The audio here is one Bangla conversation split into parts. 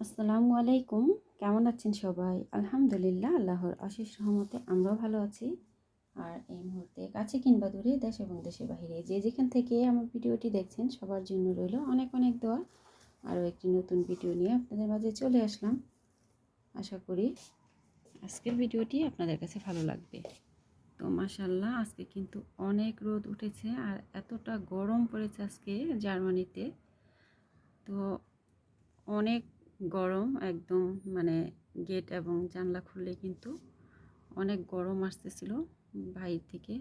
আসসালামু আলাইকুম। কেমন আছেন সবাই? আলহামদুলিল্লাহ, আল্লাহর অশেষ রহমতে আমরাও ভালো আছি। আর এই মুহূর্তে কাছে কিংবা দূরে দেশ এবং দেশের বাহিরে যে যেখান থেকে আমার ভিডিওটি দেখছেন, সবার জন্য রইল অনেক অনেক দোয়া। আরও একটি নতুন ভিডিও নিয়ে আপনাদের মাঝে চলে আসলাম। আশা করি আজকের ভিডিওটি আপনাদের কাছে ভালো লাগবে। তো মাসাল্লাহ আজকে কিন্তু অনেক রোদ উঠেছে আর এতটা গরম পড়েছে আজকে জার্মানিতে। তো অনেক গরম একদম মানে গেট এবং জানলা খুললে কিন্তু অনেক গরম আসতেছিল বাইর থেকে।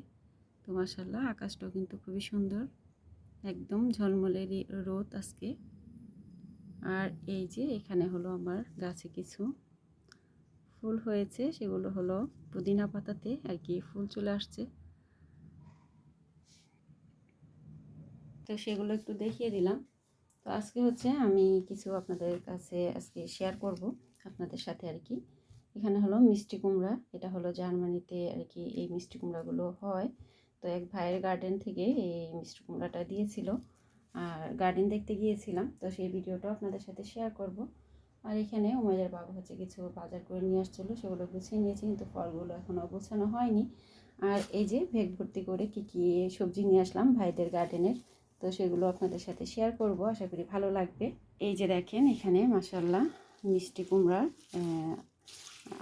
তো মাসাল্লাহ আকাশটাও কিন্তু খুবই সুন্দর। একদম ঝলমলে রোদ আজকে। আর এই যে এখানে হলো আমার গাছে কিছু ফুল হয়েছে, সেগুলো হলো পুদিনা পাতাতে আর কি ফুল চলে আসছে। তো সেগুলো একটু দেখিয়ে দিলাম। তো আজকে হচ্ছে আমি কিছু আপনাদের কাছে আজকে শেয়ার করব আপনাদের সাথে আর কি। এখানে হলো মিষ্টি কুমড়া, এটা হলো জার্মানিতে আর কি এই মিষ্টি কুমড়াগুলো হয়। তো এক ভাইয়ের গার্ডেন থেকে এই মিষ্টি কুমড়াটা দিয়েছিল আর গার্ডেন দেখতে গিয়েছিলাম, তো সেই ভিডিওটাও আপনাদের সাথে শেয়ার করব। আর এখানে উমাইদের বাবা হচ্ছে কিছু বাজার করে নিয়ে আসছিল, সেগুলো গুছিয়ে নিয়েছি, কিন্তু ফলগুলো এখনও গোছানো হয়নি। আর এই যে ভেগ ভর্তি করে কী কী সবজি নিয়ে আসলাম ভাইদের গার্ডেনের তো সেগুলো আপনাদের সাথে শেয়ার করব, আশা করি ভালো লাগবে। এই যে দেখেন এখানে মাসাল্লাহ মিষ্টি কুমড়ার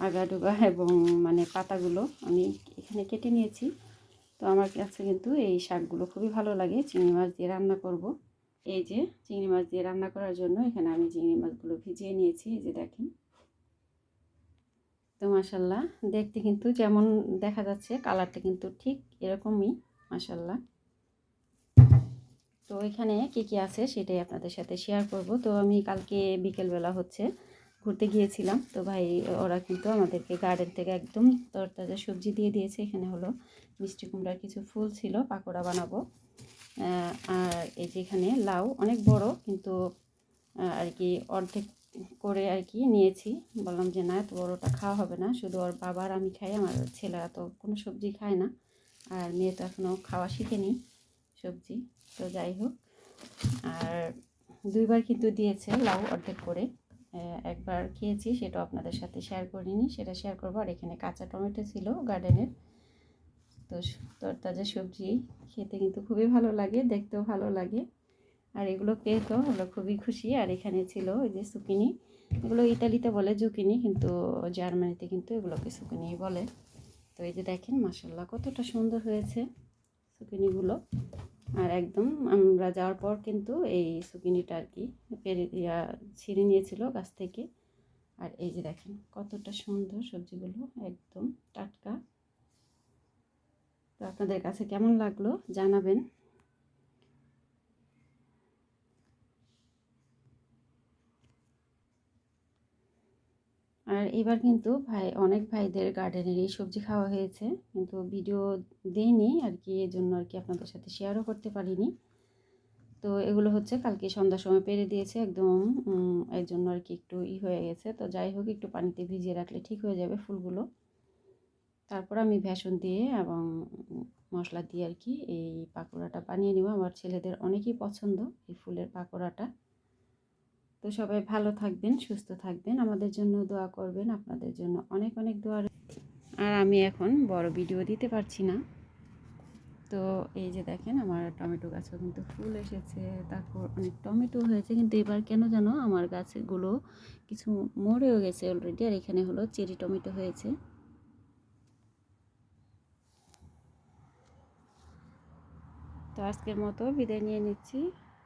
আগাডোগা এবং মানে পাতাগুলো আমি এখানে কেটে নিয়েছি। তো আমার কাছে কিন্তু এই শাকগুলো খুবই ভালো লাগে, চিংড়ি মাছ দিয়ে রান্না করব। এই যে চিংড়ি মাছ দিয়ে রান্না করার জন্য এখানে আমি চিংড়ি মাছগুলো ভিজিয়ে নিয়েছি, এই যে দেখেন। তো মাসাল্লাহ দেখতে কিন্তু যেমন দেখা যাচ্ছে কালারটা কিন্তু ঠিক এরকমই মাসাল্লাহ তো এখানে কী কী আছে সেটাই আপনাদের সাথে শেয়ার করব। তো আমি কালকে বিকেলবেলা হচ্ছে ঘুরতে গিয়েছিলাম। তো ভাই, ওরা কিন্তু আমাদেরকে গার্ডেন থেকে একদম তরতাজা সবজি দিয়ে দিয়েছে। এখানে হলো মিষ্টি কুমড়ার কিছু ফুল ছিল, পাকোড়া বানাবো। আর এই যে এখানে লাউ, অনেক বড় কিন্তু আর কি অর্ধেক করে আর কি নিয়েছি। বললাম যে না, এত বড়োটা খাওয়া হবে না। শুধু ওর বাবার আমি খাই, আমার ছেলেরা তো কোনো সবজি খায় না। আর মেয়ে তো এখনও খাওয়া শিখেনি। সবজি। তো যাই হোক, আর দুইবার কিন্তু দিয়েছে লাউ অর্ধেক করে। একবার খেয়েছি, সেটা আপনাদের সাথে শেয়ার করিনি, সেটা শেয়ার করব। আর এখানে কাঁচা টমেটো ছিল গার্ডেনের তো তরতাজা সবজি, খেতে কিন্তু খুবই ভালো লাগে, দেখতেও ভালো লাগে। আর এগুলো পেয়ে তো আমরা খুবই খুশি। আর এখানে ছিল ওই যে সুকিনি এগুলো ইতালিতে বলে জুকিনি কিন্তু জার্মানিতে কিন্তু এগুলোকে সুকিনি বলে। তো এই যে দেখেন মাসাল্লাহ কতটা সুন্দর হয়েছে সুকিনিগুলো আর একদম আমরা যাওয়ার পর কিন্তু এই সুকিনিটা আর কি পেরে ছিঁড়ে নিয়েছিল গাছ থেকে। আর এই যে দেখেন কতটা সুন্দর সবজিগুলো, একদম টাটকা। তো আপনাদের কাছে কেমন লাগল জানাবেন। আর এবার কিন্তু ভাই, অনেক ভাইদের গার্ডেনের এই সবজি খাওয়া হয়েছে। কিন্তু ভিডিও দিইনি আর কি এই জন্য আর কি আপনাদের সাথে শেয়ারও করতে পারিনি। তো এগুলো হচ্ছে কালকে সন্ধ্যার সময় পেরে দিয়েছে, একদম এর জন্য আর কি একটু ই হয়ে গেছে। তো যাই হোক, একটু পানিতে ভিজিয়ে রাখলে ঠিক হয়ে যাবে ফুলগুলো। তারপর আমি ভেষণ দিয়ে এবং মশলা দিয়ে আর কি এই পাকোড়াটা বানিয়ে নেব। আমার ছেলেদের অনেকই পছন্দ এই ফুলের পাকোড়াটা। তো সবাই ভালো থাকবেন, সুস্থ থাকবেন। আমাদের জন্য দোয়া করবেন। আপনাদের জন্য অনেক অনেক দোয়া আর আমি এখন বড় ভিডিও দিতে পারছি না। তো এই যে দেখেন, আমার টমেটো গাছও কিন্তু ফুল এসেছে। তারপর অনেক টমেটো হয়েছে। কিন্তু এবার কেন যেন আমার গাছগুলো কিছু মরেও গেছে অলরেডি আর এখানে হলো চেরি টমেটো হয়েছে। তো আজকের মতো বিদায় নিয়ে নিচ্ছি।